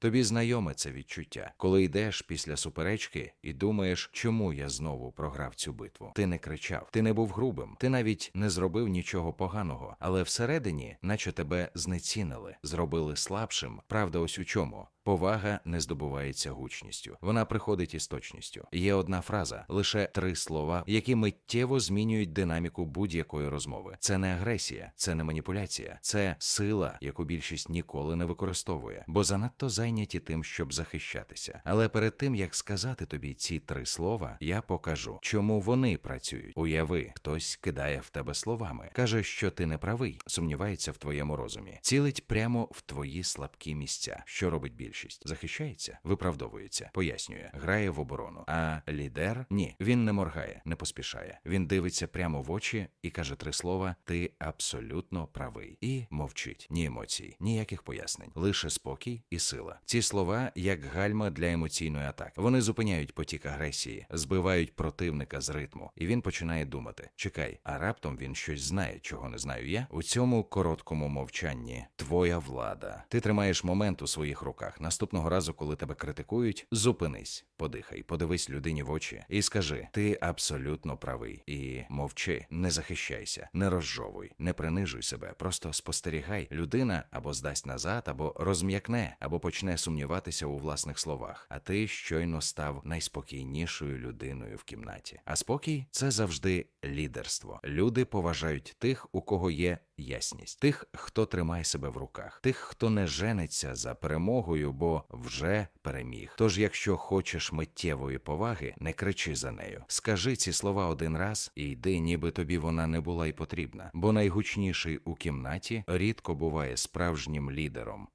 Тобі знайоме це відчуття, коли йдеш після суперечки і думаєш, чому я знову програв цю битву. Ти не кричав, ти не був грубим, ти навіть не зробив нічого поганого, але всередині, наче тебе знецінили, зробили слабшим. Правда, ось у чому. Повага не здобувається гучністю, вона приходить із точністю. Є одна фраза, лише три слова, які миттєво змінюють динаміку будь-якої розмови. Це не агресія, це не маніпуляція, це сила, яку більшість ніколи не використовує, бо занадто зайняті тим, щоб захищатися. Але перед тим як сказати тобі ці три слова, я покажу, чому вони працюють. Уяви, хтось кидає в тебе словами, каже, що ти не правий, сумнівається в твоєму розумі, цілить прямо в твої слабкі місця. Що робить більшість? Захищається, виправдовується, пояснює, грає в оборону. А лідер ні, він не моргає, не поспішає. Він дивиться прямо в очі і каже три слова: ти абсолютно правий. І мовчить. Ні емоцій, ніяких пояснень, лише спокій і сила. Ці слова як гальма для емоційної атаки. Вони зупиняють потік агресії, збивають противника з ритму, і він починає думати: чекай, а раптом він щось знає, чого не знаю я. У цьому короткому мовчанні твоя влада. Ти тримаєш момент у своїх руках. Наступного разу, коли тебе критикують, зупинись, подихай, подивись людині в очі і скажи: ти абсолютно правий. І мовчи, не захищайся, не розжовуй, не принижуй себе, просто спостерігай. Людина або здасть назад, або розм'якне, або почне сумніватися у власних словах. А ти щойно став найспокійнішою людиною в кімнаті. А спокій це завжди лідерство. Люди поважають тих, у кого є ясність, тих, хто тримає себе в руках, тих, хто не жениться за перемогою, бо вже переміг. Тож, якщо хочеш миттєвої поваги, не кричи за нею. Скажи ці слова один раз і йди, ніби тобі вона не була й потрібна. Бо найгучніший у кімнаті рідко буває справжнім лідером,